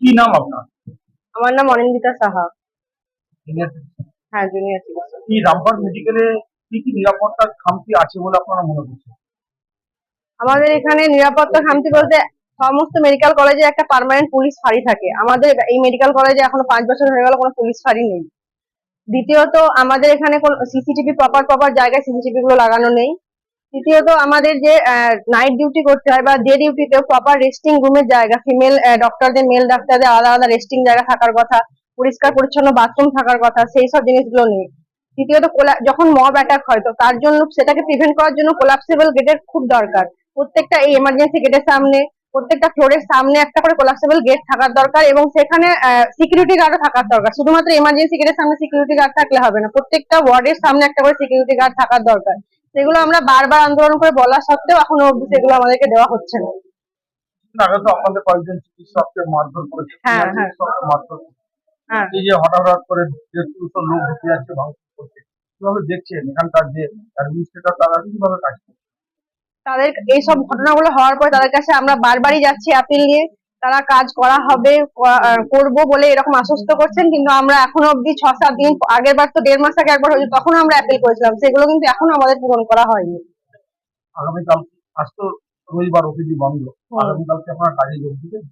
কি নাম আপনার? আমার নাম অনিন্দিতা সাহা। হ্যাঁ জুনিয়র চিকিৎসক কি রামপাল মেডিকেলে কি কি নিরাপত্তার খামতি আছে বলে আপনারা মনে করছেন? আমাদের এখানে নিরাপত্তা খামতি বলতে সমস্ত মেডিকেল কলেজে একটা পার্মানেন্ট পুলিশ ফাঁড়ি থাকে। আমাদের এই মেডিকেল কলেজে এখনও পাঁচ বছর হয়ে গেল কোনো পুলিশ ফাঁড়ি নেই। দ্বিতীয়ত আমাদের এখানে কোন সিসিটিভি প্রপার প্রপার জায়গায় সিসিটিভি গুলো লাগানো নেই। তৃতীয়ত আমাদের যে নাইট ডিউটি করতে হয় বা ডে ডিউটিতে প্রপার রেস্টিং রুমের জায়গা ফিমেল ডক্টরদের মেল ডাক্তারদের আলাদা আলাদা রেস্টিং জায়গা থাকার কথা, পরিষ্কার, পরিচ্ছন্ন বাথরুম থাকার কথা, সেই সব জিনিসগুলো নেই। তৃতীয়ত যখন মব অ্যাটাক হয়, তো তার জন্য সেটাকে প্রিভেন্ট করার জন্য কোলাপসেবল গেটের খুব দরকার। প্রত্যেকটা এই এমার্জেন্সি গেটের সামনে, প্রত্যেকটা ফ্লোরের সামনে একটা করে কোলাপসেবল গেট থাকার দরকার এবং সেখানে সিকিউরিটি গার্ডও থাকার দরকার। শুধুমাত্র এমার্জেন্সি গেটের সামনে সিকিউরিটি গার্ড থাকলে হবে না, প্রত্যেকটা ওয়ার্ডের সামনে একটা করে সিকিউরিটি গার্ড থাকার দরকার। সেগুলো আমরা বারবার আন্দোলন করে বলা সত্ত্বেও এখনও অব্দি সেগুলো আমাদেরকে দেওয়া হচ্ছে না। আগে তো আমাদের কয়েকজন চিকিৎসককে মারধর করেছে। হ্যাঁ, হ্যাঁ। মারধর হ্যাঁ। এই যে হঠাৎ হঠাৎ করে দুশো লোক ঢুকে যাচ্ছে ভাঙচুর করছে কীভাবে দেখছেন এখানকার যে অ্যাডমিনিস্ট্রেটর তারা কীভাবে কাজ করছে? তাদের এইসব ঘটনাগুলো হওয়ার পর তাদের কাছে আমরা বারবারই যাচ্ছি আপিল নিয়ে। তারা কাজ করা হবে করব বলে এরকম আশ্বস্ত করছেন কিন্তু আমরা এখনও অব্দি ছ সাত দিন আগের বার তো দেড় মাস আগে একবার হয়েছে তখন আমরা অ্যাপিল করেছিলাম। সেগুলো কিন্তু এখনও আমাদের পূরণ করা হয়নি। আগামীকাল আজ তো রবিবার ওপিডি বন্ধ। আগামীকালকে আপনারা কাজে যোগ দিবেন?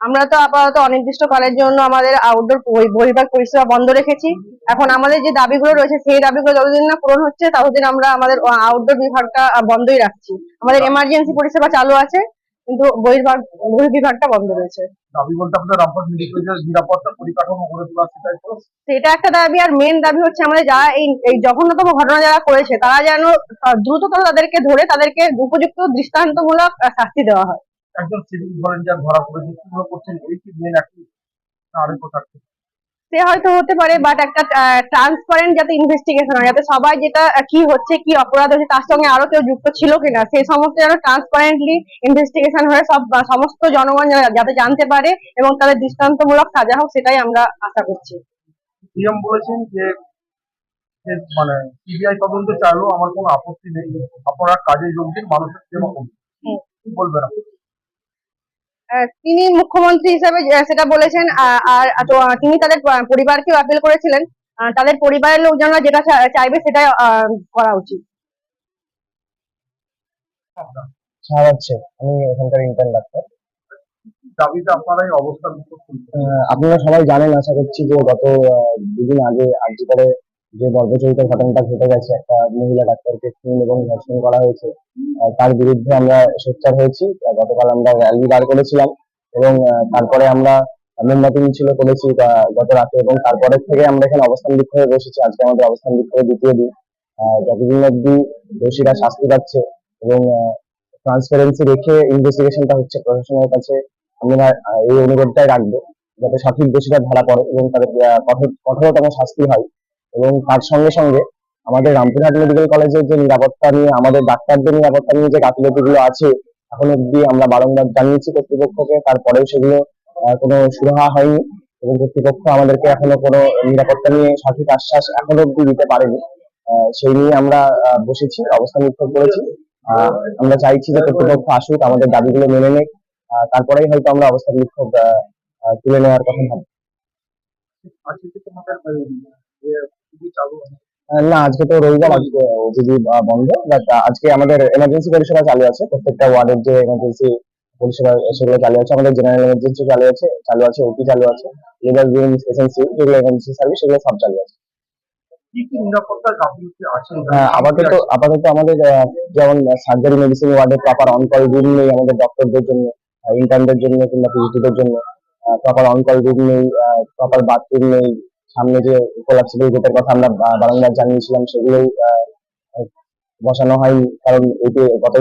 আমরা তো আপাতত অনির্দিষ্টকালের জন্য আমাদের আউটডোর বহির্ভাগ পরিষেবা বন্ধ রেখেছি। এখন আমাদের যে দাবিগুলো রয়েছে সেই দাবিগুলো যতদিন না পূরণ হচ্ছে ততদিন আমরা আমাদের আউটডোর বিভাগটা বন্ধই রাখছি। আমাদের এমার্জেন্সি পরিষেবা চালু আছে। কিন্তু বহির্ভাগ বিভাগটা বন্ধ রয়েছে। দাবি বলতে আপনাদের রামপাল মেডিকেলের নিরাপত্তা পরিকাঠামো গড়ে তোলা সেটাই তো। সেটা একটা দাবি আর মেন দাবি হচ্ছে আমাদের যারা এই এই জঘন্যতম ঘটনা যারা করেছে তারা যেন দ্রুততর তাদেরকে ধরে তাদেরকে উপযুক্ত দৃষ্টান্তমূলক শাস্তি দেওয়া হয়। একজন সিভিল ভলেন্টিয়ার ধরা পড়েছে কীভাবে করছেন? এই কি মেন একটি আরেক কথা। সে হয়তো হতে পারে বাট একটা ট্রান্সপারেন্ট যাতে ইনভেস্টিগেশন হয় যাতে সবাই যেটা কি হচ্ছে কি অপরাধ হচ্ছে তার সঙ্গে আরও কেউ যুক্ত ছিল কিনা সেই সমস্ত যেন ট্রান্সপারেন্টলি ইনভেস্টিগেশন হয়ে সব সমস্ত জনগণ যাতে জানতে পারে এবং তাদের দৃষ্টান্তমূলক সাজা হোক সেটাই আমরা আশা করছি বলেছেন যে মানে সিবিআই তদন্ত চাইলেও আমার কোনো আপত্তি নেই আপনারা কাজে যোগ দিন মানুষের সেবা করুন হুম। কি বলবেন আপনি? তিনি মুখ্যমন্ত্রী হিসেবে সেটা বলেছেন আর তো, তিনি তাদের আহ, পরিবারকেও আপিল করেছিলেন। আহ, তাদের পরিবারের লোকজনরা যেটা চাইবে সেটা আহ, করা উচিত। আপনার আমি এখানকার ইন্টার্ন ডাক্তার। আপনারা সবাই জানেন আশা করছি যে গত দুদিন আগে আর্জি করে যে গর্ভচরিত ঘটনাটা ঘটে গেছে, একটা মহিলা ডাক্তারকে খুন এবং ধর্ষণ করা হয়েছে তার বিরুদ্ধে আমরা সোচ্চার হয়েছি। গতকাল আমরা র্যালি বার করেছিলাম এবং তারপরে আমরা মোমবাতি মিছিল করেছি গত রাতে এবং তারপরে থেকে আমরা এখানে অবস্থান বিক্ষোভে বসেছি। আজকে আমাদের অবস্থান বিক্ষোভের দ্বিতীয় দিন। যতদিন অব্দি দোষীরা শাস্তি পাচ্ছে এবং ট্রান্সপারেন্সি রেখে ইনভেস্টিগেশনটা হচ্ছে, প্রশাসনের কাছে আমরা এই অনুরোধটাই রাখব। যাতে সঠিক দোষীরা ধরা পড়ে এবং তাদের কঠোরতম শাস্তি হয়। এবং তার সঙ্গে সঙ্গে আমাদের রামপুরহাট মেডিকেল কলেজের যে নিরাপত্তা নিয়ে, আমাদের ডাক্তারদের নিরাপত্তা নিয়ে যে গাফিলতিগুলো আছে, এখন অব্দি আমরা বারংবার জানিয়েছি কর্তৃপক্ষকে, তারপরেও সেগুলো কোনো সুরাহা হয়নি এবং কর্তৃপক্ষ আমাদেরকে এখনও কোনো নিরাপত্তা নিয়ে সঠিক আশ্বাস এখনও অব্দি দিতে পারেনি। সেই নিয়ে আমরা বসেছি অবস্থান বিক্ষোভ করেছি। আমরা চাইছি যে কর্তৃপক্ষ আসুক, আমাদের দাবিগুলো মেনে নেক তারপরেই হয়তো আমরা অবস্থান বিক্ষোভ তুলে নেওয়ার কথা ভাবছি। না আজকে তো রবিবার আজকে বন্ধ বাট আজকে আমাদের এমার্জেন্সি পরিষেবা চালু আছে। প্রত্যেকটা ওয়ার্ডের যে এমার্জেন্সি পরিষেবা সেগুলো চালু আছে। আমাদের জেনারেল এমার্জেন্সি চালু আছে চালু আছে চালু আছে লেবার এসএনসি যেগুলো এমার্জেন্সি সার্ভিস সেগুলো সব চালু আছে। আপাতত আপাতত আমাদের যেমন সার্জারি মেডিসিন ওয়ার্ডে প্রপার অন কল রুম নেই আমাদের ডক্টরদের জন্য ইন্টার্নদের জন্য কিংবা পিজিটিদের জন্য। প্রপার অন কল রুম নেই প্রপার বাথরুম নেই সামনে যে কোলাপসিবল গেটের কথা আমরা বারংবার জানিয়েছিলাম আহ, বসানো হয়নি। কারণ এটি গত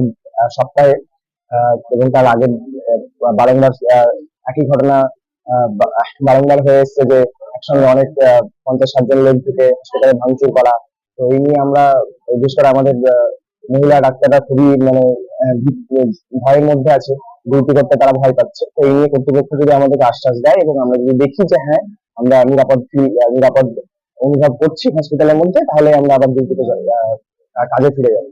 সপ্তাহে এবং তার আগের বারংবার একই ঘটনা বারংবার হয়ে এসছে যে একসঙ্গে অনেক পঞ্চাশ ষাট জন লোক থেকে হসপিটালে ভাঙচুর করা। তো এই নিয়ে আমরা বিশেষ করে আমাদের মহিলা ডাক্তাররা খুবই মানে ভয়ের মধ্যে আছে। ডিউটি করতে তারা ভয় পাচ্ছে। তো এই নিয়ে কর্তৃপক্ষ যদি আমাদেরকে আশ্বাস দেয় এবং আমরা যদি দেখি যে হ্যাঁ আমরা নিরাপদ নিরাপদ অনুভব করছি হসপিটালের মধ্যে, তাহলে আমরা আবার ডিউটিতে কাজে ফিরে যাব।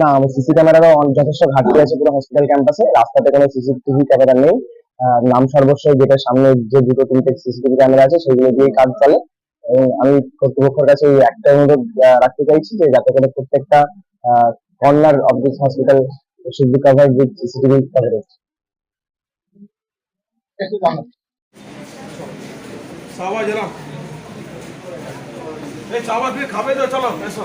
না সিসি ক্যামেরারও যথেষ্ট ঘাটতি আছে পুরো হসপিটাল ক্যাম্পাসে রাস্তাতে কোনো সিসিটিভি ক্যামেরা নেই। নাম সর্বস্বই গেটের সামনে যে দুটো, তিনটে সিসিটিভি ক্যামেরা আছে, সেগুলো দিয়ে কাজ চলে। আমি কর্তৃপক্ষের কাছে একটা অনুরোধ রাখতে চাইছি যে যাতে করে প্রত্যেকটা corner of this hospital should be covered with CCTV coverage সাবাস, এলাম। এই সাবাস দিয়ে খাবে তো, চলো, এসো।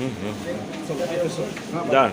Mm-hmm. Done.